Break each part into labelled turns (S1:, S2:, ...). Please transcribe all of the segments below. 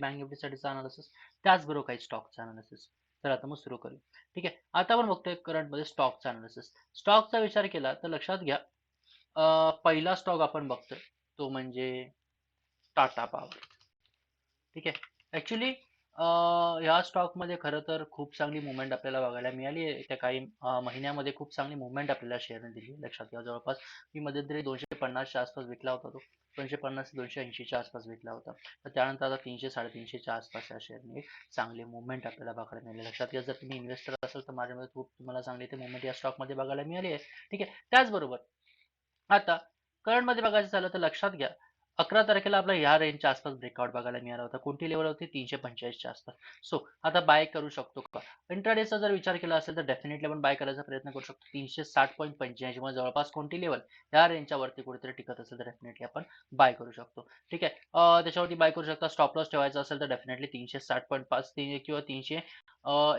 S1: Bank निफ्टीसाठीचा analysis त्याचबरोबर काही स्टॉकचा अनालिसिस तर आता मग सुरू करू. ठीक आहे? आता आपण बघतोय करंटमध्ये स्टॉकचा अनालिसिस स्टॉकचा विचार केला तर लक्षात घ्या पहिला स्टॉक आपण बघतोय तो म्हणजे टाटा पॉवर ठीक आहे? ॲक्च्युली ह्या स्टॉकमध्ये खरं तर खूप चांगली मुवमेंट आपल्याला बघायला मिळाली आहे. त्या काही महिन्यामध्ये खूप चांगली मुवमेंट आपल्याला शेअरने दिली लक्षात घ्या. जवळपास मी मध्यंतरी दोनशे पन्नासच्या आसपास विकला होता तो. दोनशे पन्नास ते दोनशे ऐंशीच्या आसपास विकला होता. तर त्यानंतर आता तीनशे साडेतीनशेच्या आसपास या शेअरने एक चांगली मुवमेंट आपल्याला बघायला मिळाली. लक्षात घ्या जर तुम्ही इन्व्हेस्टर असाल तर माझ्यामध्ये खूप तुम्हाला चांगली ते मुवमेंट या स्टॉकमध्ये बघायला मिळाली आहे. ठीक आहे? त्याचबरोबर आता करंटमध्ये बघायचं झालं तर लक्षात घ्या अकरा तारखेला आपला या रेंजच्या आसपास ब्रेकआउट बघायला मिळाला होता. कोणती लेवल होती? तीनशे पंचेचाळीसच्या आसपास. सो आता बाय करू शकतो का? इंट्राडेचा जर विचार केला असेल तर डेफिनेटली आपण बाय करायचा प्रयत्न करू शकतो. तीनशे साठ पॉईंट पंच्याऐंशी मध्ये जवळपास कोणती लेवल या रेंजच्या वरती कुठेतरी टिकत असेल तर डेफिनेटली आपण बाय करू शकतो. ठीक आहे. त्याच्यावरती बाय करू शकता. स्टॉप लॉस ठेवायचा असेल तर डेफिनेटली तीनशे साठ पॉईंट पाच तीन किंवा तीनशे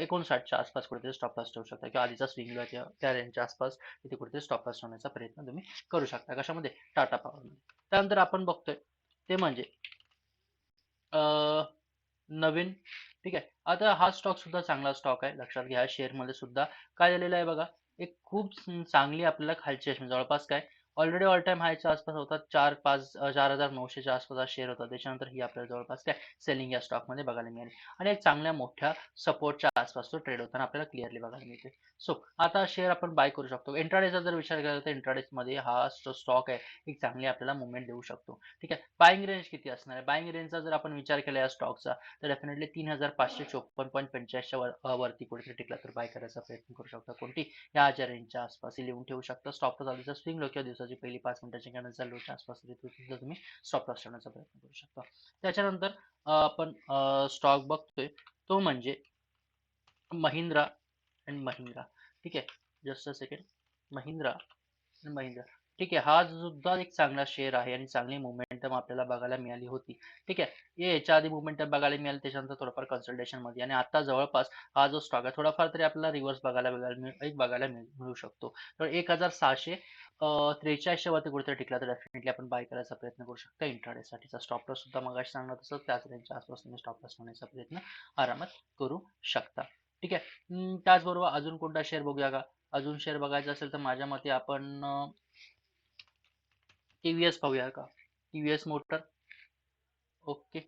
S1: एकोणसाठच्या आसपास कुठेतरी स्टॉप लॉस ठेवू शकता किंवा आधीचा स्विंग त्या त्या रेंजच्या आसपास तिथे कुठेतरी स्टॉप लॉस ठेवण्याचा प्रयत्न तुम्ही करू शकता. कशामध्ये? टाटा पॉवरमध्ये त्यानंतर आपण बघतोय. ते म्हणजे अं, नवीन ठीक आहे. आता हा स्टॉक सुद्धा चांगला स्टॉक आहे. लक्षात घ्या शेअरमध्ये सुद्धा काय झालेलं आहे बघा. एक खूप चांगली आपल्याला खालची जवळपास काय? ऑलरेडी ऑल टाइम हायच्या आसपास होता चार पाच चार हजार नऊशेच्या आसपास हा शेअर होता. त्याच्यानंतर ही आपल्याला जवळपास काय सेलिंग या स्टॉकमध्ये बघायला मिळाली. आणि एक चांगल्या मोठ्या सपोर्टच्या आसपास तो ट्रेड होताना आपल्याला क्लिअरली बघायला मिळते. सो आता शेअर आपण बाय करू शकतो. इंट्राडेचा जर विचार केला तर इंट्राडेजमध्ये हा स्टॉक आहे एक चांगली आपल्याला मुवमेंट देऊ शकतो. ठीक आहे? बाईंग रेंज किती असणार आहे? बाईंग रेंजचा जर आपण विचार केला या स्टॉकचा तर डेफिनेटली तीन हजार पाचशे चोपन्न पॉईंट पंच्याऐंशीच्या वरती कुठेतरी टिकला तर बाय करायचा प्रयत्न करू शकता कोणती? या हजार रेंजच्या आसपास. लिहून ठेवू शकता. स्टॉप लॉस स्विंग लोक दिवस दिवसाची पहिली पाच मिनिटाची चालू होते आसपास तिथे तुम्ही स्टॉप लॉस ठेवण्याचा प्रयत्न करू शकता. त्याच्यानंतर आपण स्टॉक बघतोय तो म्हणजे महिंद्रा अँड महिंद्रा. ठीक आहे? जस्ट अ सेकंड महिंद्रा आणि महिंद्रा. ठीक आहे. हा सुद्धा एक चांगला शेअर आहे आणि चांगली मुवमेंटम आपल्याला बघायला मिळाली होती. ठीक आहे. हे याच्या आधी मुवमेंटम बघायला मिळाली त्याच्यानंतर थोडंफार कन्सल्टेशनमध्ये. आणि आता जवळपास हा जो स्टॉक आहे थोडाफार तरी आपल्याला रिव्हर्स बघायला एक बघायला मिळू शकतो. तर एक हजार सहाशे त्रेचाळीसच्या वरती कुठेतरी टिकला तर डेफिनेटली आपण बाय करायचा प्रयत्न करू शकता. इंट्राडेसाठीचा स्टॉप लॉस सुद्धा मग सांगणार तसं त्याच रेंजच्या आसपास तुम्ही स्टॉप लॉस होण्याचा प्रयत्न आरामात करू शकता. ठीक आहे. त्याचबरोबर अजून कोणता शेअर बघूया का? अजून शेअर बघायचा असेल तर माझ्या मते आपण टीव्हीएस पाहूया का? टीव्हीएस मोटर ओके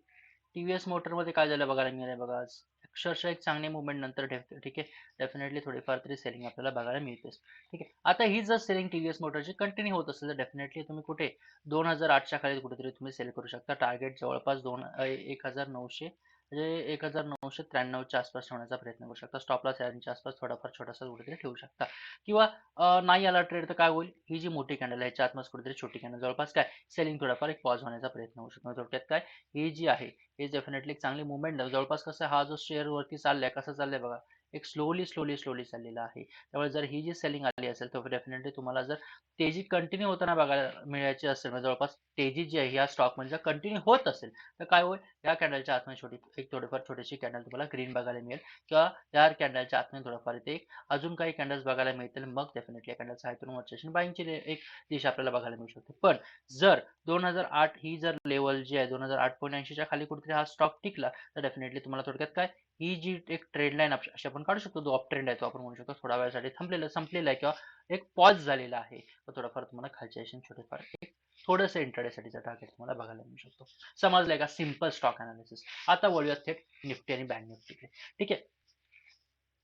S1: टीव्हीएस मोटरमध्ये काय झालं बघायला मिळालं बघा आज? अक्षरशः एक चांगली मुवमेंट नंतर ठेवते ठीक आहे? डेफिनेटली थोडीफार तरी सेलिंग आपल्याला बघायला मिळतेच ठीक आहे? आता ही जर सेलिंग टीव्हीएस मोटरची कंटिन्यू होत असेल तर डेफिनेटली तुम्ही कुठे? दोन हजार आठच्या खाली कुठेतरी तुम्ही सेल करू शकता. टार्गेट जवळपास दोन एक हजार नऊशे म्हणजे एक हजार नऊशे त्र्याण्णवच्या आसपास ठेवण्याचा प्रयत्न करू शकता. स्टॉप लॉस यांच्या आसपास थोडाफार छोटासा कुठेतरी ठेवू शकता. किंवा नाही आला ट्रेड तर काय होईल? ही जी मोठी कॅन्डल आहे याच्या आतमध्ये कुठेतरी छोटी कॅन्डल जवळपास काय? सेलिंग थोडाफार एक पॉज होण्याचा प्रयत्न होऊ शकतो. थोडक्यात काय? ही जी आहे हे डेफिनेटली एक चांगली मुवमेंट जवळपास कसं हा जो शेअर वरती चाललाय कसा चाललाय बघा. एक स्लोली स्लोली स्लोली चाललेला आहे. त्यामुळे जर ही जी सेलिंग आली असेल तर डेफिनेटली तुम्हाला जर तेजी कंटिन्यू होताना बघायला मिळायची असेल म्हणजे जवळपास तेजी जी आहे या स्टॉकमध्ये कंटिन्यू होत असेल तर काय होईल? या कॅन्डलच्या आतमध्ये छोटी एक थोडीफार छोटीशी कॅन्डल तुम्हाला ग्रीन बघायला मिळेल. किंवा या कॅन्डलच्या आतमध्ये थोडंफार इथे एक अजून काही कॅन्डल्स बघायला मिळतील. मग डेफिनेटली या कॅन्डलचा हायतून वरच्या बाईंगची एक दिशा आपल्याला बघायला मिळू शकते. पण जर दोन हजार आठ ही जर लेवल जी आहे दोन हजार आठ पॉईंट ऐंशीच्या खाली कुठेतरी हा स्टॉक टिकला तर डेफिनेटली तुम्हाला थोडक्यात काय ही जी एक ट्रेड लाईन अशी आपण काढू शकतो जो ऑफ ट्रेंड आहे तो आपण म्हणू शकतो थोड्या वेळासाठी थांबलेला संपलेला आहे किंवा एक पॉज झालेला आहे. तर थोडाफार तुम्हाला खालच्या ऐशी छोटेफार एक थोडंसं इंटरडेसाठीचा टार्गेट तुम्हाला बघायला मिळू शकतो. समजलंय का? सिंपल स्टॉक अनालिसिस आता वळूया थेट निफ्टी आणि बँक निफ्टीकडे. ठीक आहे?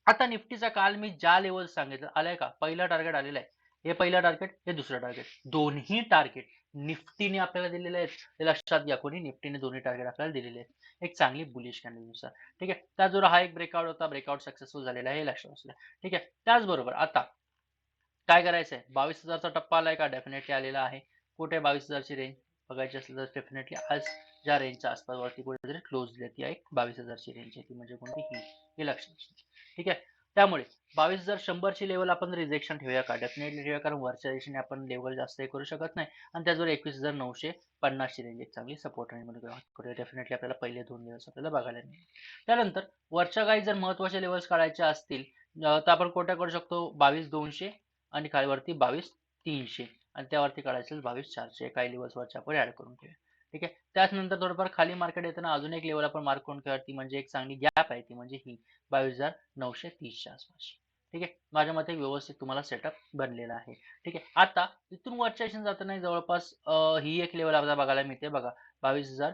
S1: आता निफ्टीचा काल मी ज्या लेवल सांगितलं आलाय का? पहिला टार्गेट आलेला आहे. हे पहिलं टार्गेट हे दुसरं टार्गेट दोन्ही टार्गेट निफ्टीने आपल्याला दिलेले आहेत. हे लक्षात घ्या कोणी निफ्टीने दोन्ही टार्गेट आपल्याला दिलेले आहेत. एक चांगली बुलिश कॅन्डलनुसार ठीक आहे? त्याचबरोबर हा एक ब्रेकआउट होता. ब्रेकआउट सक्सेसफुल झालेला आहे हे लक्षात असलं ठीक आहे? त्याचबरोबर आता काय करायचं आहे बावीस हजारचा टप्पा आलाय का? डेफिनेटली आलेला आहे. कुठे बावीस हजारची रेंज बघायची असेल तर डेफिनेटली आज ज्या रेंजच्या आसपास वरती कुठेतरी क्लोज दिली ती एक बावीस हजारची रेंज आहे ती म्हणजे कोणती? ही. हे लक्षात ठीक आहे? त्यामुळे बावीस हजार शंभरची लेवल आपण रिजेक्शन ठेवूया का डेफिनेटली ठेवूया कारण वरच्या दिशेने आपण लेवल जास्त हे करू शकत नाही. आणि त्याचबरोबर एकवीस हजार नऊशे पन्नासची रेंज एक चांगली सपोर्ट रेंजमध्ये करूया डेफिनेटली आपल्याला पहिले दोन दिवस आपल्याला बघायला मिळेल. त्यानंतर वरच्या काही जर महत्त्वाचे लेवल्स काढायचे असतील तर आपण कोणत्या करू शकतो? बावीस दोनशे आणि खालीवरती बावीस तीनशे. आणि त्यावरती काढायचे बावीस चारशे. काही लेवल्स आपण ऍड करून ठेवूया. ठीक आहे? त्याचनंतर थोडंफार खाली मार्केट येताना अजून एक लेवल आपण मार्क करून ठेवा म्हणजे एक चांगली गॅप आहे ती म्हणजे ही बावीस हजार नऊशे तीसच्या आसपास. ठीक आहे? माझ्या मते व्यवस्थित तुम्हाला सेटअप बनलेला आहे. ठीक आहे? आता इथून वरच्या जाताना जवळपास ही एक लेवल आपल्याला बघायला मिळते बघा. बावीस हजार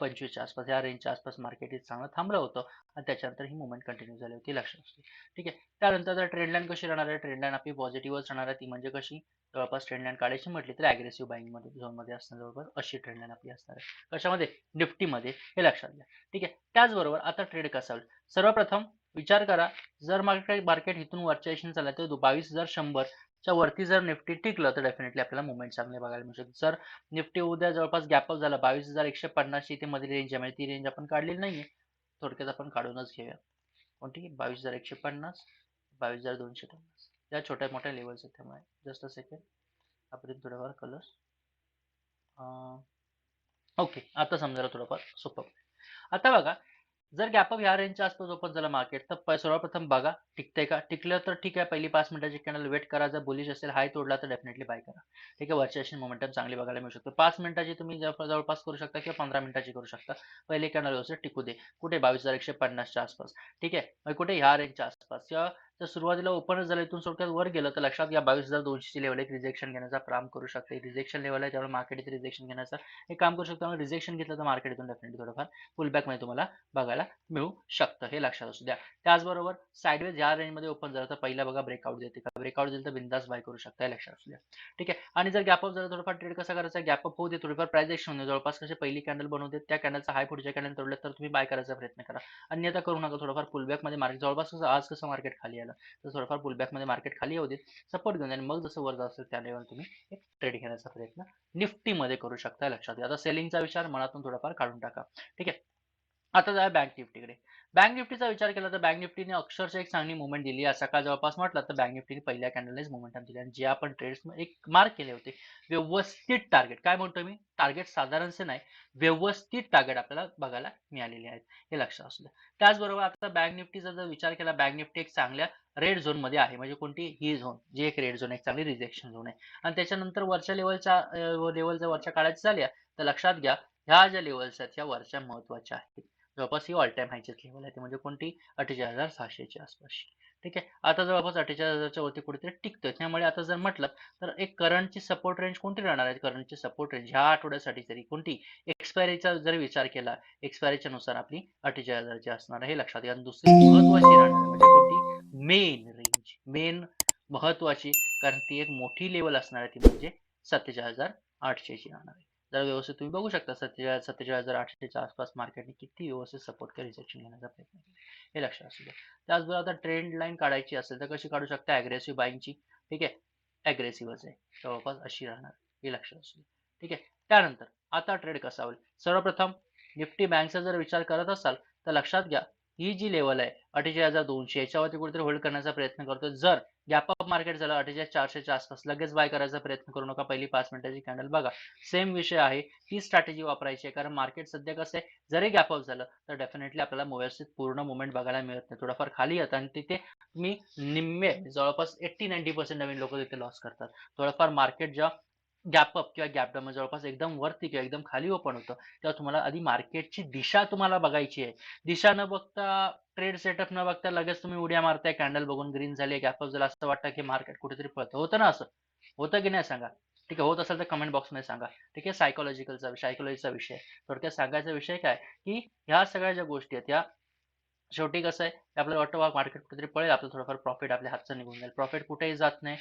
S1: पंचवीसच्या आसपास या रेंजच्या आसपास मार्केट हे चांगलं थांबलं होतं. आणि त्याच्यानंतर ही मुवमेंट कंटिन्यू झाली होती लक्षात असते. ठीक आहे. त्यानंतर जर ट्रेंड लाईन कशी राहणार आहे? ट्रेंड लाईन आपली पॉझिटिव्हच राहणार आहे. ती म्हणजे कशी? जवळपास ट्रेंड लाईन काढायची म्हटली तर अग्रेसिव्ह बाईंगमध्ये झोनमध्ये असणार जवळपास अशी ट्रेंड लाईन आपली असणार आहे. कशामध्ये? निफ्टीमध्ये. हे लक्षात घ्या. ठीक आहे. त्याचबरोबर आता ट्रेड कसा होईल? सर्वप्रथम विचार करा जर मार्केट मार्केट इथून वरच्या दिशेने चालला तर बावीस हजार शंभरच्या वरती जर निफ्टी टिकलं तर डेफिनेटली आपल्याला मुवमेंट चांगले बघायला मिळू शकते. जर निफ्टी उद्या जवळपास गॅपअप झाला बावीस हजार एकशे पन्नासची इथे मध्ये रेंज आहे म्हणजे ती रेंज आपण काढलेली नाहीये. थोडक्यात आपण काढूनच घेऊया. कोणती बावीस हजार एकशे पन्नास बावीस हजार दोनशे पन्नास. या छोट्या मोठ्या लेवल्स आहेत त्यामुळे. जस्ट अ सेकंड आपण थोडंफार कलर्स ओके आता समजायला थोडंफार सोपं आता बघा जर गॅपअप ह्या रेंजच्या आसपास ओपन झालं मार्केट तर सर्वप्रथम बघा टिकतंय का? टिकलं तर ठीक आहे पहिली पाच मिनिटाची कॅनल वेट करा. जर बोलीच असेल हाय तोडला तर डेफिनेटली बाय करा. ठीक आहे वरची अशी मोमेंटम चांगली बघायला मिळू शकतो. पाच मिनिटाची तुम्ही जवळपास करू शकता किंवा पंधरा मिनिटाची करू शकता पहिली कॅनल व्यवस्थित टिकू दे. कुठे? बावीस हजार एकशे पन्नासच्या आसपास. ठीक आहे? मग कुठे? ह्या रेंजच्या आसपास. किंवा तर सुरुवातीला ओपनच झालं इथून सोडक्यात वर गेलं. तर लक्षात घ्या बावीस हजार दोनशेची लेवल एक रिजेक्शन घेण्याचा काम करू शकते. रिजेक्शन लेवल आहे त्यामुळे मार्केट इथे रिजेक्शन घेण्याचं एक काम करू शकतो. रिजेक्शन घेतलं तर मार्केट इथून डेफिनेटली थोडंफार फुलबॅकमध्ये तुम्हाला बघायला मिळू शकतं हे लक्षात असू द्या. त्याचबरोबर साईडवेज या रेंजमध्ये ओपन झालं तर पहिला बघा ब्रेकआउट देते का? ब्रेकआउट दिलं तर बिंदास बाय करू शकता हे लक्षात असू द्या. ठीक आहे? आणि जर गॅपअप झालं थोडंफार ट्रेड कसा करायचा? गॅपअप होऊ दे थोडीफार प्राइस एक्शन होते जवळपास कसे पहिली कॅन्डल बनवते त्या कॅन्डलचा हाय पुढच्या कॅन्डल तोडले तर तुम्ही बाय करायचा प्रयत्न करा. अन्यथा करू नका थोडंफार फुलबॅकमध्ये मार्केट जवळपास कसं आज कसं मार्केट खाली आलं तर थोडंफार पुलबॅकमध्ये मार्केट खाली होते सपोर्ट घेऊन आणि मग जसं वर जात असेल त्या लेवल तुम्ही एक ट्रेड घेण्याचा प्रयत्न निफ्टी मध्ये करू शकता लक्षात घ्या. आता सेलिंगचा विचार मनातून थोडाफार काढून टाका. ठीक आहे? आता जाऊया बँक निफ्टीकडे बँक निफ्टीचा विचार केला तर बँक निफ्टीने अक्षरशः एक चांगली मुवमेंट दिली. आहे सकाळ जवळपास म्हटलं तर बँक निफ्टीने पहिल्या कॅन्डलनेच मुवमेंटम दिली. आणि जे आपण ट्रेड्स एक मार्क केले होते व्यवस्थित टार्गेट काय म्हणतो मी? टार्गेट साधारणसे नाही व्यवस्थित टार्गेट आपल्याला बघायला मिळालेले आहेत. हे लक्षात असलं त्याचबरोबर आता बँक निफ्टीचा जर विचार केला बँक निफ्टी एक चांगल्या रेड झोनमध्ये आहे. म्हणजे कोणती? ही झोन जी एक रेड झोन एक चांगली रिजेक्शन झोन आहे. आणि त्याच्यानंतर वरच्या लेवलच्या लेवलच्या वरच्या काळाची झाल्या तर लक्षात घ्या ह्या ज्या लेवल्स आहेत ह्या वरच्या महत्त्वाच्या आहेत. जवळपास ही ऑल टाइम हायचीच लेवल आहे. ती म्हणजे कोणती? अठ्ठेचाळीस हजार सहाशेच्या आसपास ठीक आहे? आता जवळपास अठ्ठेचाळीस हजारच्या वरती कुठेतरी टिकतोय. त्यामुळे आता जर म्हटलं तर एक करंटची सपोर्ट रेंज कोणती राहणार आहे? करंटची सपोर्ट रेंज ह्या आठवड्यासाठी तरी कोणती? एक्सपायरीचा जर विचार केला एक्सपायरीच्या नुसार आपली अठ्ठेचाळीस हजारची असणार आहे हे लक्षात घ्या. दुसरी महत्वाची राहणार म्हणजे कोणती? मेन रेंज मेन महत्वाची कारण ती एक मोठी लेवल असणार आहे ती म्हणजे सत्तेचाळीस हजार आठशेची राहणार आहे. जर व्यवस्थित तुम्ही बघू शकता सत्तेचाळीस सत्तेचाळीस हजार आठशेच्या आसपास मार्केटने किती व्यवस्थित सपोर्ट किंवा रिजेक्शन घेण्याचा प्रयत्न हे लक्षात असू द्या. त्याचबरोबर आता ट्रेंड लाईन काढायची असेल तर कशी काढू शकता? अग्रेसिव्ह बाईंगची ठीक आहे? अग्रेसिव्हच आहे. जवळपास अशी राहणार. हे लक्षात असू द्या. ठीक आहे? त्यानंतर आता ट्रेड कसा होईल? सर्वप्रथम निफ्टी बँकचा जर विचार करत असाल तर लक्षात घ्या. ही जी लेवल आहे अठ्ठेचाळीस हजार दोनशे याच्यावरती कुठेतरी होल्ड करण्याचा प्रयत्न करतो जर गॅप अप मार्केट झालं अठ्ठेचाळीस चारशेच्या आसपास लगेच बाय करायचा प्रयत्न करू नका पहिली पाच मिनिटाची कॅन्डल बघा. सेम विषय आहे ती स्ट्रॅटेजी वापरायची आहे कारण मार्केट सध्या कसं आहे जरी गॅप अप झालं तर डेफिनेटली आपल्याला व्यवस्थित पूर्ण मुवमेंट बघायला मिळत नाही. थोडंफार खाली येतं आणि तिथे मी निम्मे जवळपास एट्टी नाईन्टी पर्सेंट नवीन लोक तिथे लॉस करतात. थोडंफार मार्केट जेव्हा गॅप अप किंवा गॅप डाऊन जवळपास एकदम वरती किंवा एकदम खाली ओपन होतं तेव्हा तुम्हाला आधी मार्केटची दिशा तुम्हाला बघायची आहे. दिशा न बघता ट्रेड सेटअप न बघता लगेच तुम्ही उड्या मारताय कॅन्डल बघून ग्रीन झाली गॅप अप झाला असं वाटतं की मार्केट कुठेतरी पळतं. होतं ना असं? होतं की नाही सांगा? ठीक आहे होत असेल तर कमेंट बॉक्समध्ये सांगा. ठीक आहे सायकोलॉजिकलचा सायकोलॉजीचा विषय. थोडक्यात सांगायचा विषय काय? की ह्या सगळ्या ज्या गोष्टी आहेत या शेवटी कसं आहे आपल्याला वाटतं मार्केट कुठेतरी पळेल आपलं थोडंफार प्रॉफिट आपल्या हातचं निघून जाईल. प्रॉफिट कुठेही जात नाही.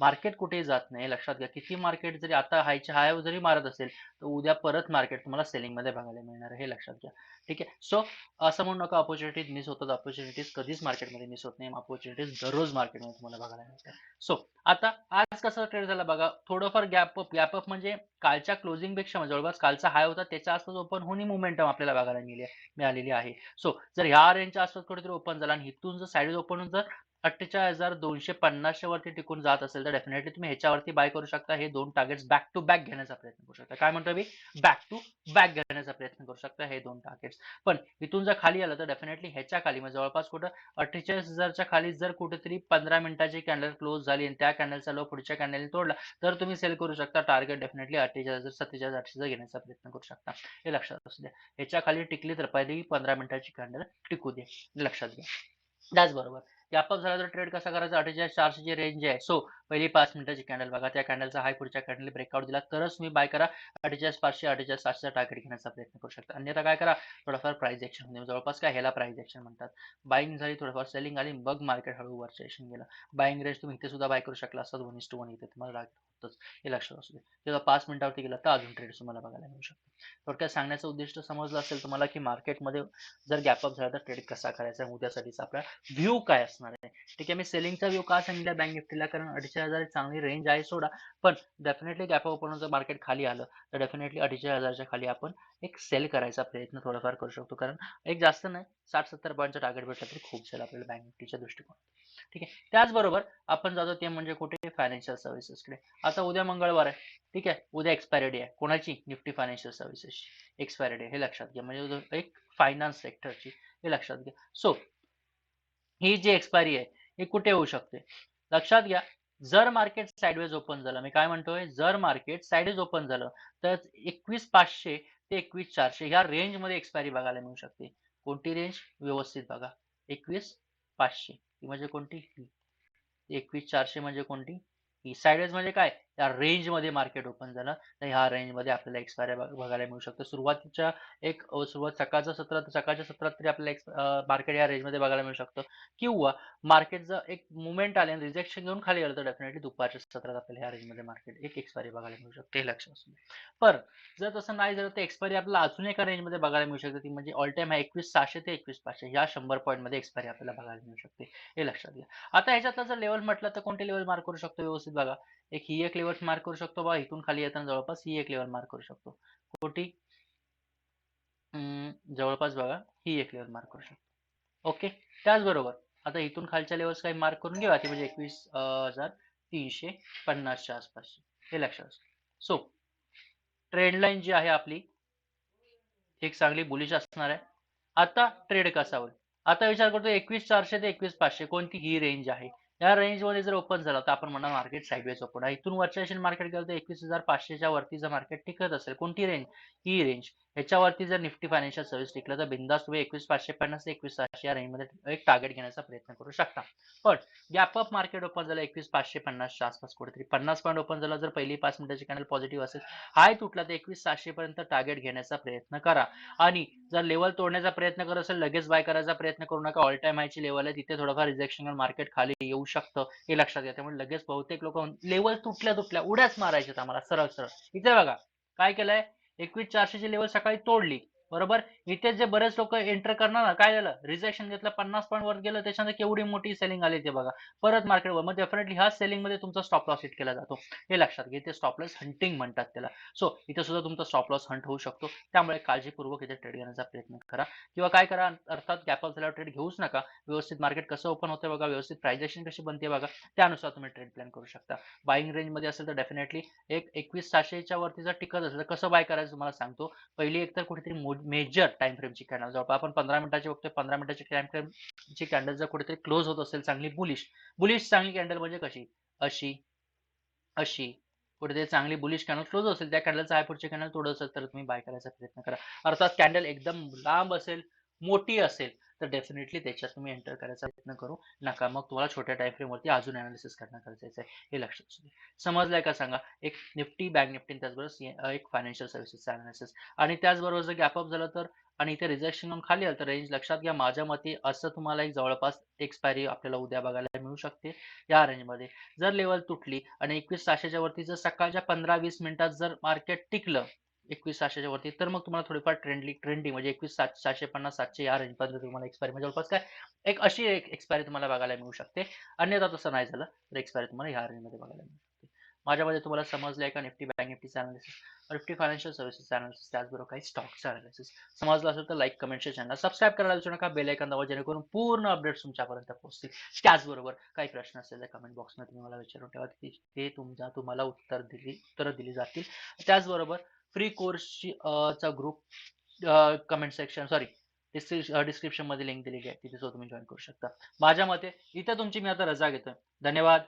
S1: मार्केट कुठेही जात नाही. लक्षात घ्या किती मार्केट जरी आता हायच्या हाय जरी मारत असेल तर उद्या परत मार्केट तुम्हाला सेलिंगमध्ये बघायला मिळणार आहे हे लक्षात घ्या. ठीक आहे? सो असं म्हणू नका ऑपॉर्च्युनिटीज मिस होतात. ऑपॉर्च्युनिटीज कधीच मार्केटमध्ये मिस होत नाही. ऑपॉर्च्युनिटीज दररोज मार्केटमध्ये तुम्हाला बघायला मिळतात. सो आता आज कसं ट्रेड झाला बघा? थोडंफार गॅप अप गॅप अप म्हणजे कालच्या क्लोजिंगपेक्षा म्हणजे जवळपास कालचा हाय होता. त्याच्या आसपास ओपन होऊन मुवमेंटम आपल्याला बघायला मिळाली मिळालेली आहे. सो जर ह्या रेंजच्या आसपास कुठेतरी ओपन झाला आणि इथून जर साईड ओपन होऊन जर अठ्ठेचाळीस हजार दोनशे पन्नासच्या वरती टिकून जात असेल तर डेफिनेटली तुम्ही ह्याच्यावरती बाय करू शकता. हे दोन टार्गेट्स बॅक टू बॅक घेण्याचा प्रयत्न करू शकता. काय म्हणतो मी? बॅक टू बॅक घेण्याचा प्रयत्न करू शकता हे दोन टार्गेट्स पण इथून जर खाली आलं तर डेफिनेटली ह्याच्या खाली म्हणजे जवळपास कुठं? अठ्ठेचाळीस हजारच्या खाली जर कुठेतरी पंधरा मिनिटाची कॅन्डल क्लोज झाली आणि त्या कॅन्डलचा लो पुढच्या कॅन्डलने तोडला तर तुम्ही सेल करू शकता. टार्गेट डेफिनेटली अठ्ठेचाळीस हजार सत्तेचाळीस आठशेचा घेण्याचा प्रयत्न करू शकता. हे लक्षात असू द्या. ह्याच्या खाली टिकली तर पहिली पंधरा मिनिटाची कॅन्डल टिकू दे लक्षात घ्या. त्याचबरोबर गॅपअप झाला तर ट्रेड कसा करायचा? अठ्ठेचाळीस चारशेची रेंज आहे. सो पहिली पाच मिनिटाची कॅन्डल बघा. त्या कॅन्डलचा हाय पुढच्या कॅन्डल ब्रेकआउट दिला. तरच तुम्ही बाय करा. अठ्ठेचाळीस पाचशे अठ्ठेचाळीस सातशे टार्गेट घेण्याचा प्रयत्न करू शकता. अन्यथा काय करा? थोडाफार प्राइस एक्शन होते जवळपास काय? ह्याला प्राइस एक्शन म्हणतात. बाईंग झाली थोडंफार सेलिंग आली मग मार्केट हळू वरच्या एक्शन गेलं. बाईंग रेंज तुम्ही इथे सुद्धा बाय करू शकला असतात वन इस टू वन इथे तुम्हाला टार्गेट होतच. हे लक्षात असू दे. जेव्हा पाच मिनिटावरती गेला तर अजून ट्रेड तुम्हाला बघायला मिळू शकतो थोडक्यात सांगण्याचं उद्दिष्ट समजलं असेल तुम्हाला की मार्केटमध्ये जर गॅप अप झाला तर ट्रेड कसा करायचा? उद्यासाठीचा आपला व्ह्यू काय असणार आहे? ठीक आहे मी सेलिंगचा व्ह्यू का सांगितला? बँक निफ्टीला कारण अडीचशे हजार चांगली रेंज आहे सोडा. पण डेफिनेटली गॅप ओपन जर मार्केट खाली आलं तर डेफिनेटली अडीचशे हजारच्या खाली आपण एक सेल करायचा प्रयत्न थोडाफार करू शकतो. कारण एक जास्त नाही साठ सत्तर पॉईंटचा टार्गेट भेटला तरी खूप सेल आपल्याला बँक निफ्टीच्या दृष्टिकोन ठीक आहे? त्याचबरोबर आपण जातो ते म्हणजे कुठे? फायनान्शियल सर्व्हिसेसकडे आता उद्या मंगळवार आहे. ठीक आहे? उद्या एक्सपायरी डे आहे. कोणाची? Nifty financial services expiry day हे लक्षात घ्या. म्हणजे एक फायनान्स सेक्टरची हे लक्षात घ्या. सो ही जी एक्सपायरी आहे ही कुठे होऊ शकते? लक्षात घ्या. जर मार्केट साईडवेज ओपन झालं मी काय म्हणतोय? जर मार्केट साईडवेज ओपन झालं तर एकवीस पाचशे ते एकवीस चारशे ह्या रेंजमध्ये एक्सपायरी बघायला मिळू शकते. कोणती रेंज व्यवस्थित बघा. एकवीस पाचशे. म्हणजे कोणती? ही. एकवीस चारशे म्हणजे कोणती? ही. साईडवेज म्हणजे काय? या रेंजमध्ये मार्केट ओपन झालं तर ह्या रेंजमध्ये आपल्याला एक्सपायरी बघायला मिळू शकतं. सुरुवातीच्या एक सुरुवात सकाळच्या सत्रात सकाळच्या सत्रात तरी आपल्याला मार्केट या रेंजमध्ये बघायला मिळू शकतं. किंवा मार्केट जर एक मुवमेंट आले आणि रिजेक्शन घेऊन खाली आलं तर डेफिनेटली दुपारच्या सत्रात आपल्याला ह्या रेंजमध्ये मार्केट एक एक्सपायरी बघायला मिळू शकते हे लक्षात असू पण जर तसं नाही झालं तर एक्सपायरी आपल्याला अजून एका रेंजमध्ये बघायला मिळू शकते ती म्हणजे ऑल टाइम आहे एकवीस सहाशे ते एकवीस पाचशे ह्या शंभर पॉईंटमध्ये एक्सपायरी आपल्याला बघायला मिळू शकते हे लक्षात घ्या. आता ह्याच्यातला जर लेवल म्हटलं तर कोणते लेवल मार्क करू शकतो व्यवस्थित बघा. एक ही एक लेवल्स मार्क करू शकतो बा. इथून खाली येताना जवळपास ही एक लेवल मार्क करू शकतो. कोटी जवळपास बघा ही एक लेवल मार्क करू शकतो. ओके त्याचबरोबर आता इथून खालच्या लेवल्स काही मार्क करून घेऊया ते म्हणजे एकवीस हजार तीनशे पन्नासच्या आसपास हे लक्षात सो ट्रेड लाईन जी आहे आपली एक चांगली बुलिश असणार आहे. आता ट्रेड कसा होईल? आता विचार करतो एकवीस चारशे ते एकवीस पाचशे कोणती ही रेंज आहे? या रेंजमध्ये जर ओपन झालं तर आपण म्हणा मार्केट साईडवेज ओपन आहे इथून वरच्या मार्केट गेलं तर एकवीस हजार पाचशेच्या वरती जर मार्केट टिकत असेल कोणती रेंज ही रेंज ह्याच्यावरती जर निफ्टी फायनान्शियल सर्व्हिस टिकलं तर बिंदास तुम्ही एकवीस पाचशे पन्नास ते एकवीस सहाशे या रेंजमध्ये एक टार्गेट घेण्याचा प्रयत्न करू शकता. पण गॅप अप मार्केट ओपन झालं एकवीस पाचशे पन्नासच्या आसपास कुठेतरी. पन्नास पॉईंट ओपन झालं जर पहिली पाच मिनिटाची कॅनल पॉझिटिव्ह असेल हाय तुटला तर एकवीस सहाशे पर्यंत टार्गेट घेण्याचा प्रयत्न करा. आणि जर लेवल तोडण्याचा प्रयत्न करत असेल लगेच बाय करायचा प्रयत्न करू नका. ऑल टाइम हायची लेवल आहे तिथे थोडंफार रिजेक्शन मार्केट खाली येऊ शकतं हे लक्षात घ्या. त्यामुळे लगेच बहुतेक लोक लेवल तुटल्या तुटल्या उड्याच मारायच्या आम्हाला सरळ सरळ इथे बघा काय केलंय? एकवीस चारशेची लेवल सकाळी तोडली. बरोबर? इथे जे बरेच लोक एंटर करणार ना काय झालं? रिजेक्शन घेतलं पन्नास पॉईंट वर गेलं त्याच्यानंतर केवढी मोठी सेलिंग आली ते बघा. परत मार्केटवर मग डेफिनेटली ह्या सेलिंगमध्ये तुमचा स्टॉप लॉस हिट केला जातो. हे लक्षात घे ते स्टॉप लॉस हंटिंग म्हणतात त्याला. सो इथे सुद्धा तुमचा स्टॉप लॉस हंट होऊ शकतो. त्यामुळे काळजीपूर्वक इथे ट्रेड घेण्याचा प्रयत्न करा. किंवा काय करा अर्थात गॅप झाल्यावर ट्रेड घेऊच नका. व्यवस्थित मार्केट कसं ओपन होतं बघा व्यवस्थित प्रायझेशन कशी बनते बघा त्यानुसार तुम्ही ट्रेड प्लॅन करू शकता. बाईंग रेंजमध्ये असेल तर डेफिनेटली एक एकवीस सहाशेच्या वरती जर टिकत असेल तर कसं बाय करायचं तुम्हाला सांगतो. पहिली एकतर कुठेतरी मोठी मेजर टाइम फ्रेमची कॅन्डल जवळपास आपण पंधरा मिनिटाची बघतोय पंधरा मिनिटाची टाइम फ्रेमची कॅन्डल जर कुठेतरी क्लोज होत असेल चांगली बुलिश बुलिश चांगली कॅन्डल म्हणजे कशी? अशी अशी. कुठेतरी चांगली बुलिश कॅन्डल क्लोज असेल त्या कॅन्डलचा हाय पुढची कॅन्डल तोडत असेल तर तुम्ही बाय करायचा प्रयत्न करा. अर्थात कॅन्डल एकदम लांब असेल मोठी असेल तर डेफिनेटली त्याच्यात तुम्ही एंटर करायचा प्रयत्न करू नका. मग तुम्हाला छोट्या टाइम फ्रेमवरती अजून अनालिसिस करणं गरजेचं आहे हे लक्षात असू समजलंय का सांगा? एक निफ्टी बँक निफ्टी त्याचबरोबर एक फायनान्शियल सर्व्हिसेसचा अनालिसिस आणि त्याचबरोबर जर गॅपअप झालं तर आणि इथे रिजेक्शन खाली आलं तर रेंज लक्षात घ्या. माझ्या मते असं तुम्हाला एक जवळपास एक्सपायरी आपल्याला उद्या बघायला मिळू शकते. या रेंजमध्ये जर लेवल तुटली आणि एकवीस सहाशेच्या वरती जर सकाळच्या पंधरा वीस मिनिटात जर मार्केट टिकलं एकवीस सहाशेच्या वरती. तर मग तुम्हाला थोडीफार ट्रेंडली ट्रेंडिंग म्हणजे एकवीस सात सहाशे पन्नास सातशे या रेंजपर्यंत तुम्हाला एक्सपायरी म्हणजे जवळपास काय? एक अशी एक एक्सपायरी तुम्हाला बघायला मिळू शकते. अन्यथा तसं नाही झालं तर एक्सपायरी तुम्हाला ह्या रेंजमध्ये बघायला मिळू शकते. माझ्यामध्ये तुम्हाला समजलं आहे का Nifty bank निफ्टीचं analysis Nifty financial services analysis त्याचबरोबर काही स्टॉकचं अनालिसिस समजलं असेल तर लाईक कमेंट चॅनल सबस्क्राईब करायला विसरू नका. बेल ऐकन दाबा जेणेकरून पूर्ण अपडेट्स तुमच्यापर्यंत पोहोचतील. त्याचबरोबर काही प्रश्न असेल तर कमेंट बॉक्समध्ये तुम्ही मला विचारून ठेवा. ते तुमच्या तुम्हाला उत्तर दिली उत्तरं दिली जातील. त्याचबरोबर फ्री कोर्सची चा ग्रुप कमेंट सेक्शन सॉरी डिस्क्रिप्शनमध्ये लिंक दिलेली आहे. तिथे सुद्धा तुम्ही जॉईन करू शकता. माझ्या मते इथं तुमची मी आता रजा घेतोय. धन्यवाद.